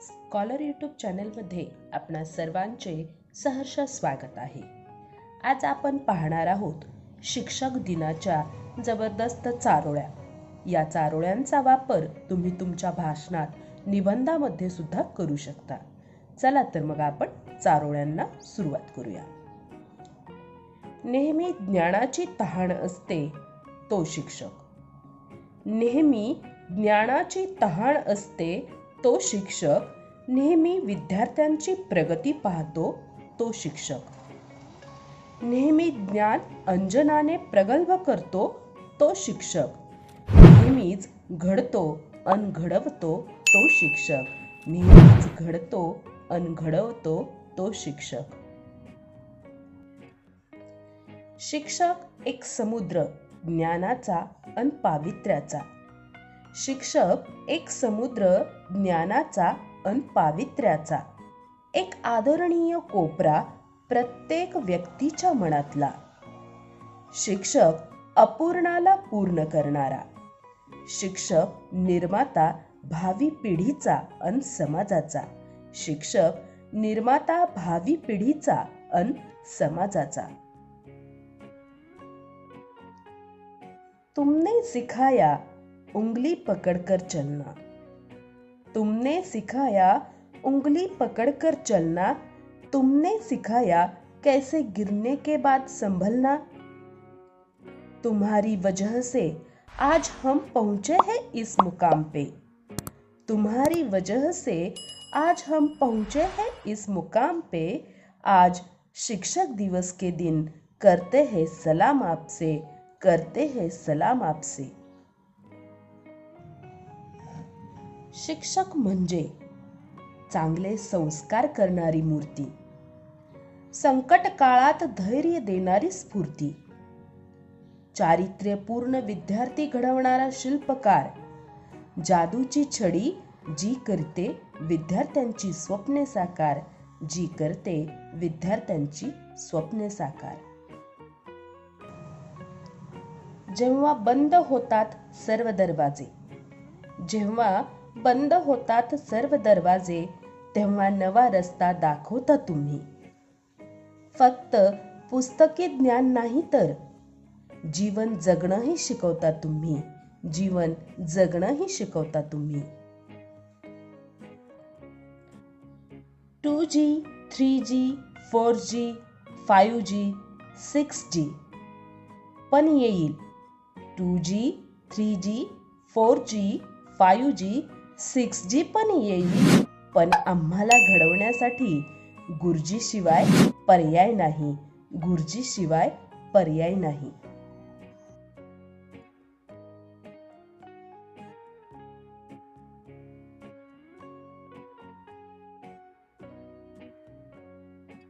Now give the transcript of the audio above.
Scholar YouTube चॅनलमध्ये आपणा सर्वांचे सहर्ष स्वागत आहे. आज आपण पाहणार आहोत शिक्षक दिनाच्या जबरदस्त चारोळ्या. या चारोळ्यांचा वापर तुम्ही तुमच्या भाषणात निबंधामध्ये सुद्धा करू शकता. चला तर मग आपण चारोळ्यांना सुरुवात करूया. नेहमी ज्ञानाची तहान असते तो शिक्षक. नेहमी ज्ञानाची तहान असते तो शिक्षक नेहमी विद्यार्थ्यांची प्रगती पाहतो तो शिक्षक. नेहमी ज्ञान अंजनाने प्रगल्भ करतो तो शिक्षक. नेहमीच घडतो अन घडवतो तो शिक्षक. नेहमीच घडतो अन घडवतो तो शिक्षक. शिक्षक एक समुद्र ज्ञानाचा अन पावित्र्याचा. शिक्षक एक समुद्र ज्ञानाचा अन पावित्र्याचा. एक आदरणीय कोपरा प्रत्येक व्यक्तीच्या मनातला. शिक्षक अपूर्णाला पूर्ण करणारा. शिक्षक निर्माता भावी पिढीचा अन समाजाचा. शिक्षक निर्माता भावी पिढीचा अन समाजाचा. तुमने सिखाया उंगली पकड़कर चलना। तुमने सिखाया उंगली पकड़कर चलना। तुमने सिखाया कैसे गिरने के बाद संभलना। तुम्हारी वजह से आज हम पहुँचे हैं इस मुकाम पे। तुम्हारी वजह से आज हम पहुँचे हैं इस मुकाम पे। आज शिक्षक दिवस के दिन करते हैं सलाम आपसे, करते हैं सलाम आपसे। शिक्षक म्हणजे चांगले संस्कार करणारी मूर्ती. संकट काळात धैर्य देणारी स्फूर्ती. चारित्र्यपूर्ण विद्यार्थी घडवणारा शिल्पकार. जादूची छडी जी करते विद्यार्थ्यांची स्वप्ने साकार. जी करते विद्यार्थ्यांची स्वप्ने साकार. जेव्हा बंद होतात सर्व दरवाजे जेव्हा बंद होतात सर्व दरवाजे तेव्हा नवा रस्ता दाखवता तुम्ही. फक्त पुस्तकी ज्ञान नाही तर. जीवन जगणंही शिकवता तुम्ही. जीवन जगणंही शिकवता तुम्ही. Two G three G four G five G six G पण येईल. Two G three G four G five G six G पण येईल पण आम्हाला घडवण्यासाठी गुरुजीशिवाय पर्याय नाही. गुरुजीशिवाय पर्याय नाही.